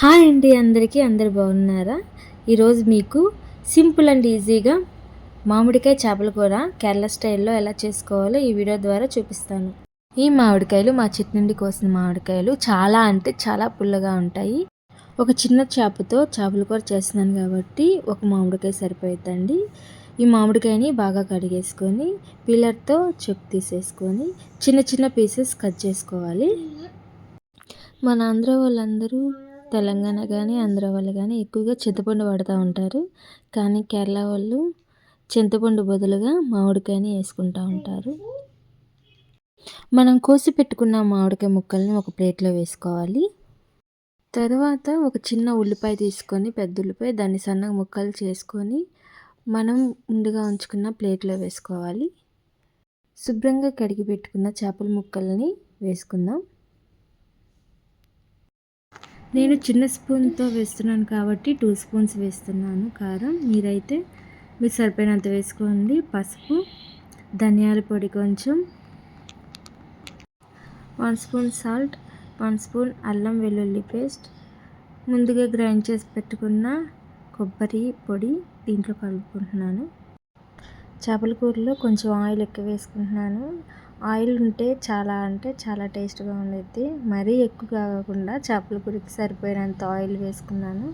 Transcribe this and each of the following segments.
Hi అండి అందరికీ అందరు బాగున్నారా? ఈరోజు మీకు సింపుల్ అండ్ ఈజీగా మామిడికాయ చేపల కూర కేరళ స్టైల్లో ఎలా చేసుకోవాలో ఈ వీడియో ద్వారా చూపిస్తాను. ఈ మామిడికాయలు మా చెట్టు నుండి కోసిన మామిడికాయలు చాలా అంటే చాలా పుల్లగా ఉంటాయి. ఒక చిన్న చేపతో చేపల కూర చేస్తున్నాను కాబట్టి ఒక మామిడికాయ సరిపోతుందండి ఈ మామిడికాయని బాగా కడిగేసుకొని పిల్లర్తో చెప్పు తీసేసుకొని చిన్న చిన్న పీసెస్ కట్ చేసుకోవాలి. మన ఆంధ్ర వాళ్ళందరూ తెలంగాణ కానీ ఆంధ్ర వాళ్ళు కానీ ఎక్కువగా చింతపండు వాడుతూ ఉంటారు. కానీ కేరళ వాళ్ళు చింతపండు బదులుగా మామిడికాయని వేసుకుంటూ ఉంటారు. మనం కోసి పెట్టుకున్న మామిడికాయ ముక్కల్ని ఒక ప్లేట్లో వేసుకోవాలి. తర్వాత ఒక చిన్న ఉల్లిపాయ తీసుకొని పెద్ద ఉల్లిపాయ దాన్ని సన్నగా ముక్కలు చేసుకొని మనం ముందుగా ఉంచుకున్న ప్లేట్లో వేసుకోవాలి. శుభ్రంగా కడిగి పెట్టుకున్న చేపల ముక్కల్ని వేసుకుందాం. నేను చిన్న స్పూన్తో వేస్తున్నాను కాబట్టి టూ స్పూన్స్ వేస్తున్నాను కారం. మీరైతే మీరు సరిపోయినంత వేసుకోండి. పసుపు ధనియాల పొడి కొంచెం one spoon salt one spoon అల్లం వెల్లుల్లి పేస్ట్ ముందుగా గ్రైండ్ చేసి పెట్టుకున్న కొబ్బరి పొడి దీంట్లో కలుపుకుంటున్నాను. చేపల కూరలో కొంచెం ఆయిల్ ఎక్కువ వేసుకుంటున్నాను. ఆయిల్ ఉంటే చాలా అంటే చాలా టేస్ట్గా ఉండేది మరీ ఎక్కువ కాకుండా చేపల కూరకి సరిపోయినంత ఆయిల్ వేసుకున్నాను.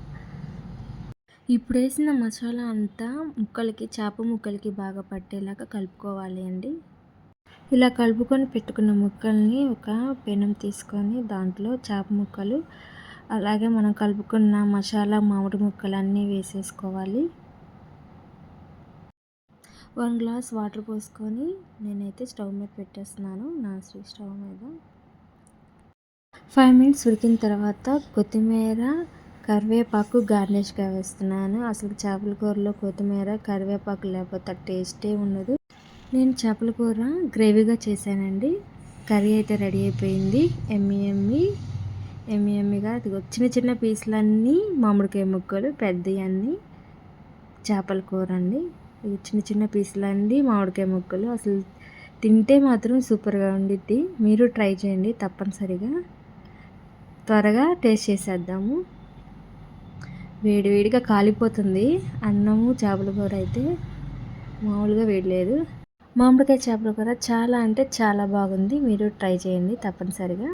ఇప్పుడు వేసిన మసాలా అంతా ముక్కలకి చేప ముక్కలకి బాగా పట్టేలాగా కలుపుకోవాలి అండి. ఇలా కలుపుకొని పెట్టుకున్న ముక్కల్ని ఒక పెనం తీసుకొని దాంట్లో చేప ముక్కలు అలాగే మనం కలుపుకున్న మసాలా మామిడి ముక్కలు అన్నీ వేసేసుకోవాలి. వన్ గ్లాస్ వాటర్ పోసుకొని నేనైతే స్టవ్ మీద పెట్టేస్తున్నాను. నా స్టవ్ మీద. ఫైవ్ మినిట్స్ ఉడికిన తర్వాత కొత్తిమీర కరివేపాకు గార్నిష్గా వేస్తున్నాను. అసలు చేపల కూరలో కొత్తిమీర కరివేపాకు లేకపోతే టేస్టే ఉండదు. నేను చేపల కూర గ్రేవీగా చేశానండి. కర్రీ అయితే రెడీ అయిపోయింది. ఎమ్మి ఎమ్మి ఎమ్మి ఎమ్మిగా చిన్న చిన్న పీసులన్నీ మామిడికాయ ముక్కలు పెద్దవి అన్నీ చేపల కూర అండి. చిన్న చిన్న పీసులు అండి మామిడికాయ ముక్కలు. అసలు తింటే మాత్రం సూపర్గా ఉండిద్ది. మీరు ట్రై చేయండి తప్పనిసరిగా. త్వరగా టేస్ట్ చేసేద్దాము. వేడివేడిగా కాలిపోతుంది. అన్నము చేపల కూర అయితే మామూలుగా లేదు. మామిడికాయ చేపల కూర చాలా అంటే చాలా బాగుంది. మీరు ట్రై చేయండి తప్పనిసరిగా.